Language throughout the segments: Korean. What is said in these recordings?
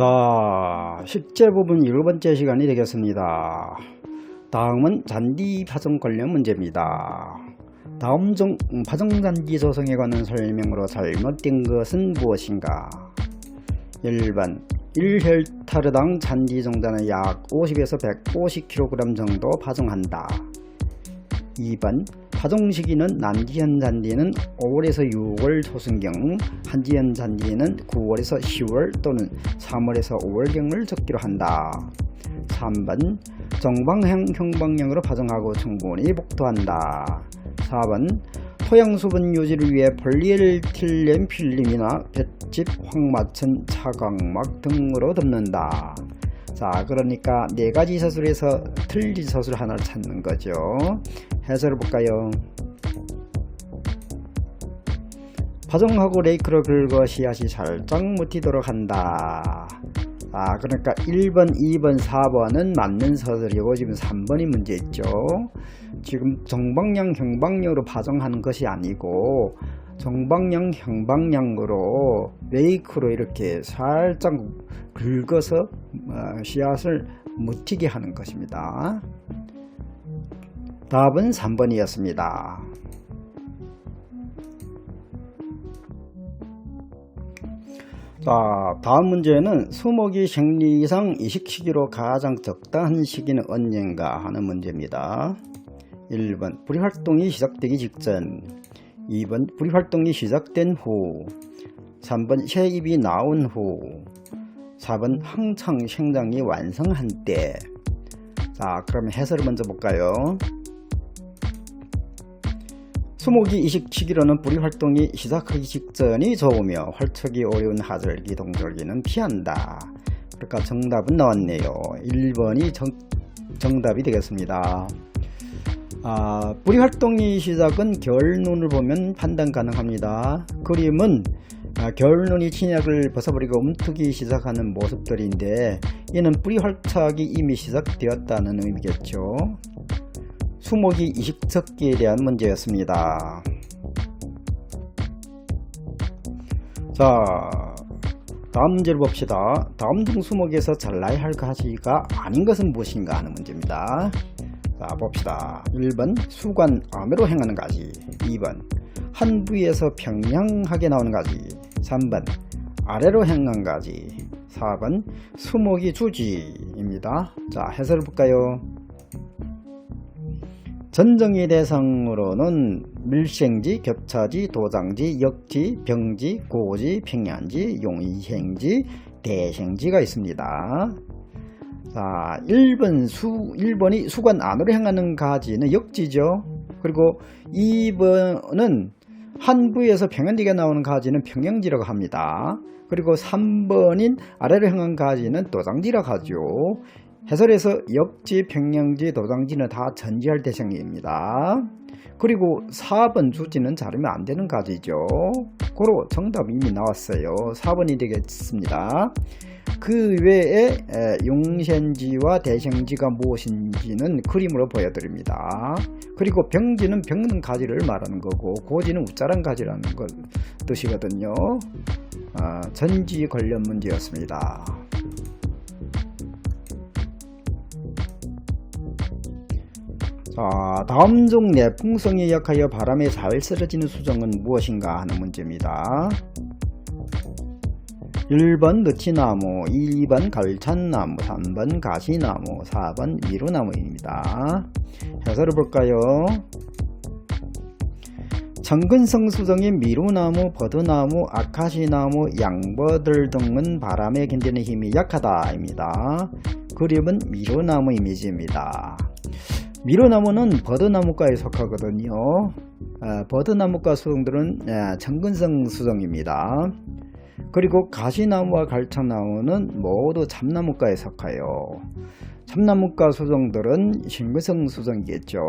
자, 실제 부분 일번째 시간이 되겠습니다. 다음은 잔디 파종 관련 문제입니다. 다음 중 음, 파종잔디 조성에 관한 설명으로 잘못된 것은 무엇인가? 1번 1헬타르당 잔디 종자는 약 50에서 150kg 정도 파종한다. 2번 파종 시기는 난지현 잔디는 5월에서 6월 초순경, 한지현 잔디는 9월에서 10월 또는 3월에서 5월경을 적기로 한다. 3번 정방향 형방향으로 파종하고 충분히 복도한다. 4번 토양 수분 유지를 위해 폴리에틸렌 필름이나 볏짚, 황마천, 차광막 등으로 덮는다. 자, 그러니까 네 가지 서술에서 틀린 서술 하나를 찾는 거죠. 해설을 볼까요? 파종하고 레이크로 긁어 씨앗이 살짝 묻히도록 한다. 아, 그러니까 1번, 2번, 4번은 맞는 서술이고 지금 3번이 문제 있죠. 지금 정방향, 형방향으로 파종하는 것이 아니고 정방향, 형방향으로 레이크로 이렇게 살짝 긁어서 어, 씨앗을 묻히게 하는 것입니다. 답은 3번이었습니다. 자, 다음 문제는 수목이 생리상 이식 시기로 가장 적당한 시기는 언젠가 하는 문제입니다. 1번 뿌리 활동이 시작되기 직전 2번 뿌리 활동이 시작된 후 3번 새잎이 나온 후 4번 항창 생장이 완성한 때 자, 그럼 해설을 먼저 볼까요? 수목이 이식 시기로는 뿌리 활동이 시작하기 직전이 좋으며 활척이 어려운 하절기, 동절기는 피한다. 그러니까 정답은 나왔네요. 1번이 정, 정답이 되겠습니다. 아, 뿌리 활동이 시작은 겨울눈을 보면 판단 가능합니다. 그림은 아, 겨울눈이 진약을 벗어버리고 움트기 시작하는 모습들인데 이는 뿌리 활착이 이미 시작되었다는 의미겠죠. 수목이 이식적기에 대한 문제였습니다. 자, 다음 문제를 봅시다. 다음 중 수목에서 잘라야 할 가지가 아닌 것은 무엇인가 하는 문제입니다. 자, 봅시다. 1번 수관 암으로 행하는 가지 2번 한 부위에서 평양하게 나오는 가지 3번 아래로 행한 가지 4번 수목이 주지입니다. 자, 해설을 볼까요? 전정의 대상으로는 밀생지, 겹차지, 도장지, 역지, 병지, 고지, 평양지, 용의행지, 대생지가 있습니다. 자, 1번 수, 1번이 수관 안으로 향하는 가지는 역지죠. 그리고 2번은 한부에서 평양지가 나오는 가지는 평양지라고 합니다. 그리고 3번인 아래로 향한 가지는 도장지라고 하죠. 해설에서 역지, 평양지, 도장지는 다 전지할 대상입니다. 그리고 4번 주지는 자르면 안 되는 가지죠. 고로 정답 이미 나왔어요. 4번이 되겠습니다. 그 외에 용센지와 대생지가 무엇인지는 그림으로 보여드립니다. 그리고 병지는 병는 가지를 말하는 거고 고지는 우짜란 가지라는 것 뜻이거든요. 아, 전지 관련 문제였습니다. 자, 다음 중 내풍성에 약하여 바람에 잘 쓰러지는 수정은 무엇인가 하는 문제입니다. 1번 느티나무, 2번 갈찬나무, 3번 가시나무, 4번 미루나무입니다. 해설을 볼까요? 정근성 수정인 미루나무, 버드나무, 아카시나무, 양버들 등은 바람에 견디는 힘이 약하다입니다. 그림은 미루나무 이미지입니다. 미루나무는 버드나무과에 속하거든요. 아, 버드나무과 수정들은 아, 정근성 수정입니다. 그리고 가시나무와 갈차나무는 모두 참나무과에 속하여 참나무과 수정들은 신근성 수정이겠죠.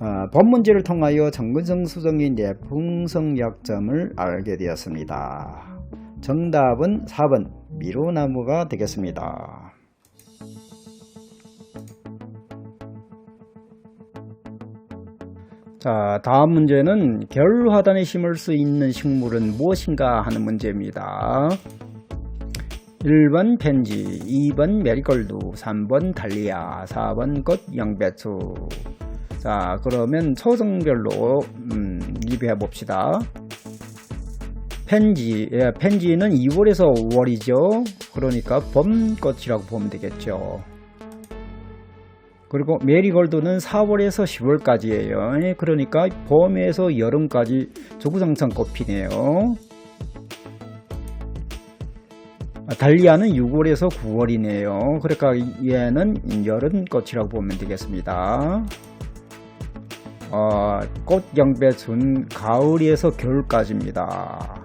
아, 본 문제를 통하여 정근성 수정의 내풍성 약점을 알게 되었습니다. 정답은 4번 미루나무가 되겠습니다. 자, 다음 문제는 겨울화단에 심을 수 있는 식물은 무엇인가 하는 문제입니다. 1번 펜지, 2번 메리골드, 3번 달리아, 4번 꽃 양배추. 자, 그러면 초성별로 음, 리뷰해 봅시다. 펜지, 예, 펜지는 2월에서 5월이죠. 그러니까 봄꽃이라고 보면 되겠죠. 그리고 메리골드는 4월에서 10월까지예요. 예, 그러니까 봄에서 여름까지 조구장창 꽃피네요. 아, 달리아는 6월에서 9월이네요. 그러니까 얘는 여름꽃이라고 보면 되겠습니다. 어, 꽃양배추는 가을에서 겨울까지입니다.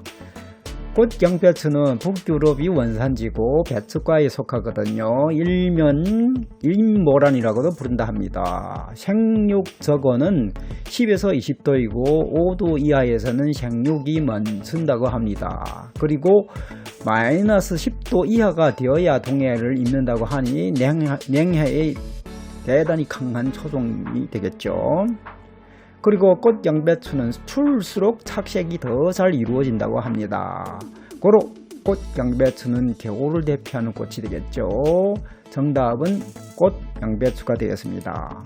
꽃양배추는 북유럽이 원산지고 배추과에 속하거든요. 일면, 일모란이라고도 부른다 합니다. 생육 저거는 10에서 20도이고 5도 이하에서는 생육이 멈춘다고 합니다. 그리고 마이너스 10도 이하가 되어야 동해를 입는다고 하니 냉해, 냉해에 대단히 강한 초종이 되겠죠. 그리고 꽃 양배추는 추울수록 착색이 더 잘 이루어진다고 합니다. 고로 꽃 양배추는 겨울을 대표하는 꽃이 되겠죠. 정답은 꽃 양배추가 되겠습니다.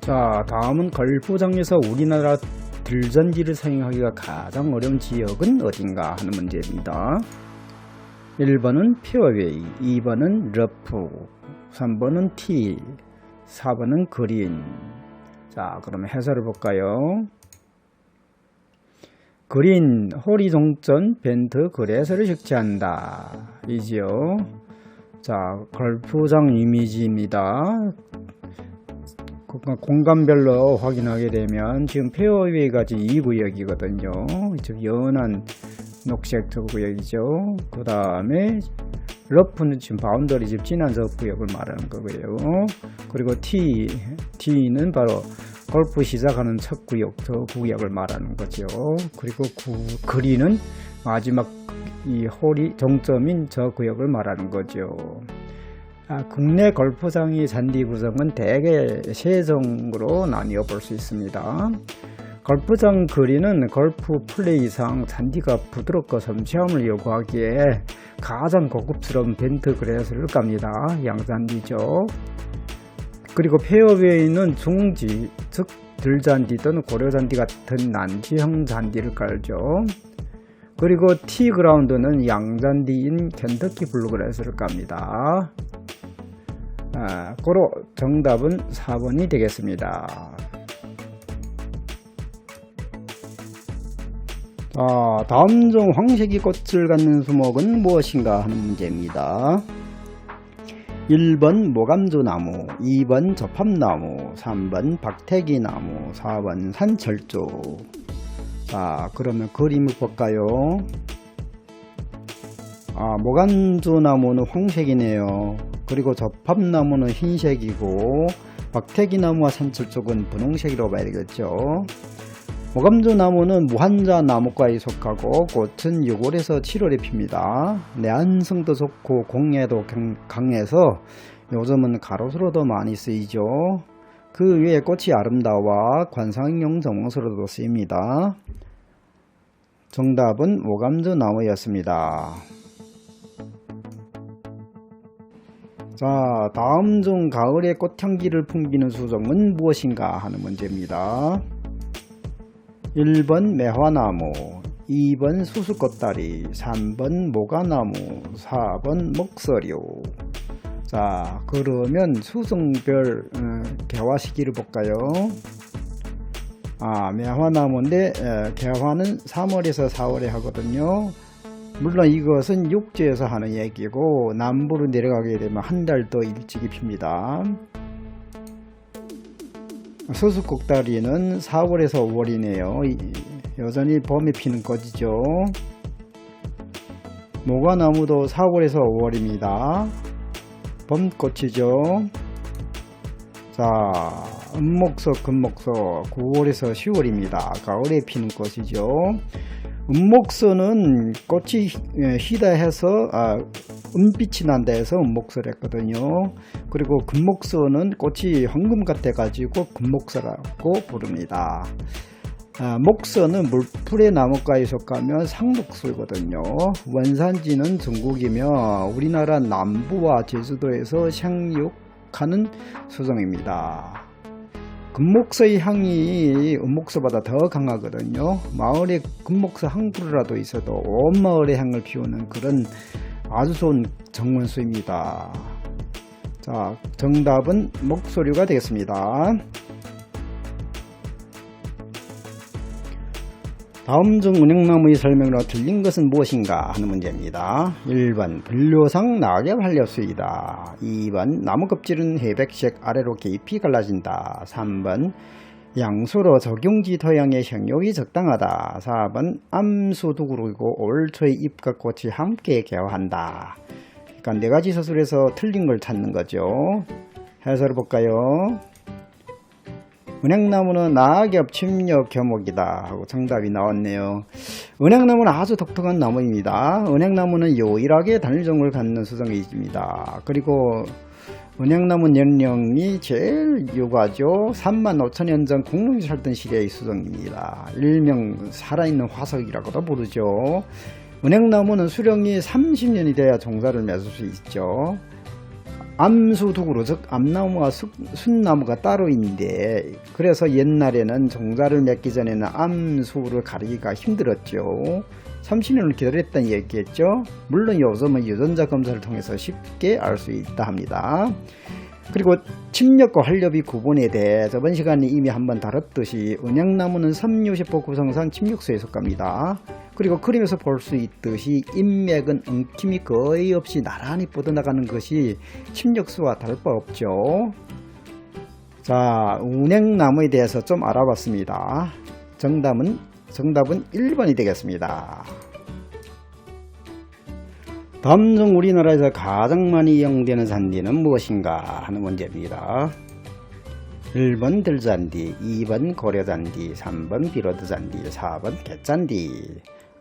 자, 다음은 걸프장에서 우리나라 들전지를 사용하기가 가장 어려운 지역은 어딘가 하는 문제입니다. 1번은 피어웨이, 2번은 러프, 3번은 티, 4번은 그린. 자, 그러면 해설을 볼까요? 그린, 호리종전, 벤트, 그래서를 식지한다. 이지요. 자, 걸프장 이미지입니다. 그 공간별로 확인하게 되면 지금 페어웨이가 지금 2구역이거든요. 즉 연한 녹색 저 구역이죠. 그 다음에 러프는 지금 바운더리 집저 구역을 말하는 거고요. 그리고 T, T는 바로 골프 시작하는 첫 구역, 저 구역을 말하는 거죠. 그리고 구, 그린은 마지막 이 홀이 정점인 저 구역을 말하는 거죠. 아, 국내 골프장의 잔디 구성은 대개 세 종으로 나뉘어 볼 수 있습니다. 골프장 그린은 골프 플레이상 잔디가 부드럽고 섬세함을 요구하기에 가장 고급스러운 벤트 그레스를 깝니다. 양잔디죠. 그리고 페어웨이는 중지, 즉 들잔디 또는 고려잔디 같은 난지형 잔디를 깔죠. 그리고 티 그라운드는 양잔디인 켄터키 블루그래스를 깝니다. 아, 고로 정답은 4번이 되겠습니다. 자, 다음 중 황색이 꽃을 갖는 수목은 무엇인가 하는 문제입니다. 1번 모감조나무, 2번 접합나무, 3번 박태기나무, 4번 산철조. 자, 그러면 그림을 볼까요? 아, 모감조나무는 황색이네요. 그리고 접합나무는 흰색이고, 박태기나무와 산철쪽은 분홍색이라고 봐야 되겠죠. 모감조 나무는 무한자 나무과에 속하고 꽃은 6월에서 7월에 핍니다. 내한성도 좋고 공해도 강해서 요즘은 가로수로도 많이 쓰이죠. 그 외에 꽃이 아름다워 관상용 정원수로도 쓰입니다. 정답은 모감조 나무였습니다. 자, 다음 중 가을에 꽃향기를 풍기는 수종은 무엇인가 하는 문제입니다. 1번 매화나무, 2번 수수꽃다리, 3번 모가나무, 4번 목서류. 자, 그러면 수성별 어, 개화 시기를 볼까요? 아, 매화나무인데 에, 개화는 3월에서 4월에 하거든요. 물론 이것은 육지에서 하는 얘기고 남부로 내려가게 되면 한 달 더 일찍이 핍니다. 소수꽃다리는 4월에서 5월이네요. 여전히 봄에 피는 꽃이죠. 모과나무도 4월에서 5월입니다. 봄꽃이죠. 자, 은목서, 금목서 9월에서 10월입니다. 가을에 피는 꽃이죠. 은목서는 꽃이 희다 해서 아, 은빛이 난다 해서 은목서를 했거든요. 그리고 금목서는 꽃이 황금 같아 가지고 금목서라고 부릅니다. 아, 목서는 물풀의 나무가에 속하면 상목수거든요. 원산지는 중국이며 우리나라 남부와 제주도에서 생육하는 수종입니다. 금목서의 향이 은목서보다 더 강하거든요. 마을에 금목서 한 그루라도 있어도 온 마을의 향을 피우는 그런 아주 좋은 정원수입니다. 자, 정답은 목소류가 되겠습니다. 다음 중 은행나무의 설명으로 틀린 것은 무엇인가 하는 문제입니다. 1번 분류상 낙엽 한렵수이다. 2번 나무 껍질은 회백색 아래로 깊이 갈라진다. 3번 양수로 적용지 토양의 형용이 적당하다. 4번 암수두그루고 올 초에 잎과 꽃이 함께 개화한다. 그러니까 네 가지 서술에서 틀린 걸 찾는 거죠. 해설을 볼까요? 은행나무는 낙엽 침엽 겨목이다 하고 정답이 나왔네요. 은행나무는 아주 독특한 나무입니다. 은행나무는 유일하게 단일종을 갖는 수성이입니다. 그리고 은행나무 년령이 제일 유가죠. 3만 5천 년전 공룡이 살던 시대의 수성입니다. 일명 살아있는 화석이라고도 부르죠. 은행나무는 수령이 30년이 돼야 종사를 맺을 수 있죠. 암수둑으로 즉 암나무와 숫, 숫나무가 따로 있는데 그래서 옛날에는 종자를 맺기 전에는 암수를 가리기가 힘들었죠. 30년을 기다렸다는 얘기겠죠. 물론 요즘은 유전자 검사를 통해서 쉽게 알 수 있다 합니다. 그리고 침엽과 활렵이 구분에 대해 저번 시간에 이미 한번 다뤘듯이 은행나무는 섬유세포 구성상 침엽수에 속합니다. 그리고 그림에서 볼 수 있듯이 인맥은 엉킴이 거의 없이 나란히 뻗어나가는 것이 침엽수와 다를 바 없죠. 자, 은행나무에 대해서 좀 알아봤습니다. 정답은 정답은 1번이 되겠습니다. 다음 중 우리나라에서 가장 많이 이용되는 잔디는 무엇인가 하는 문제입니다. 1번 들잔디, 2번 고려잔디, 3번 비로드 잔디, 4번 갯잔디.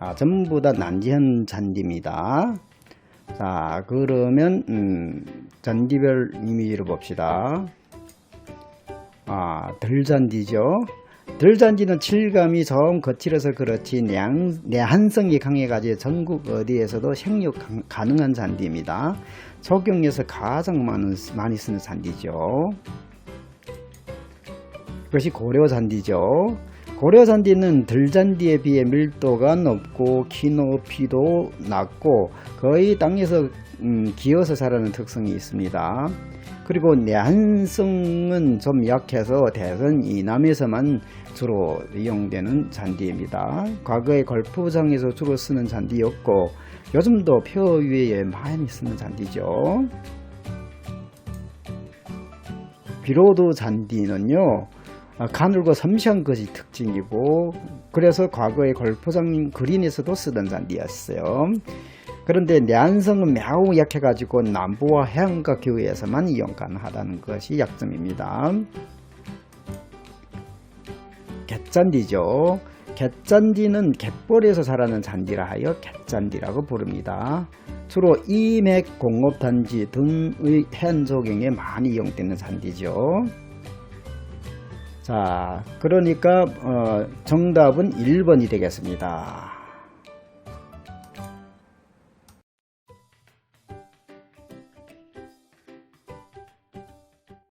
아, 전부 다 난지현 잔디입니다. 자, 그러면 음, 잔디별 이미지를 봅시다. 아, 들잔디죠. 들잔디는 질감이 좀 거칠어서 그렇지 내한, 내한성이 강해가지고 전국 어디에서도 생육 가- 가능한 잔디입니다. 적용에서 가장 많은, 많이 쓰는 잔디죠. 이것이 고려 잔디죠. 고려 잔디는 들잔디에 비해 밀도가 높고 키 높이도 낮고 거의 땅에서 음, 기어서 자라는 특성이 있습니다. 그리고 내한성은 좀 약해서 대선 이남에서만 주로 이용되는 잔디입니다. 과거에 골프장에서 주로 쓰는 잔디였고 요즘도 표 위에 많이 쓰는 잔디죠. 비로드 잔디는요 아, 가늘고 섬세한 것이 특징이고 그래서 과거에 골프장 그린에서도 쓰던 잔디였어요. 그런데 내한성은 매우 약해가지고 남부와 해안가 기후에서만 이용 가능하다는 것이 약점입니다. 갯잔디죠. 갯잔디는 갯벌에서 자라는 잔디라 하여 갯잔디라고 부릅니다. 주로 이맥 공업단지 등의 해안 조경에 많이 이용되는 잔디죠. 자, 그러니까 어, 정답은 1번이 되겠습니다.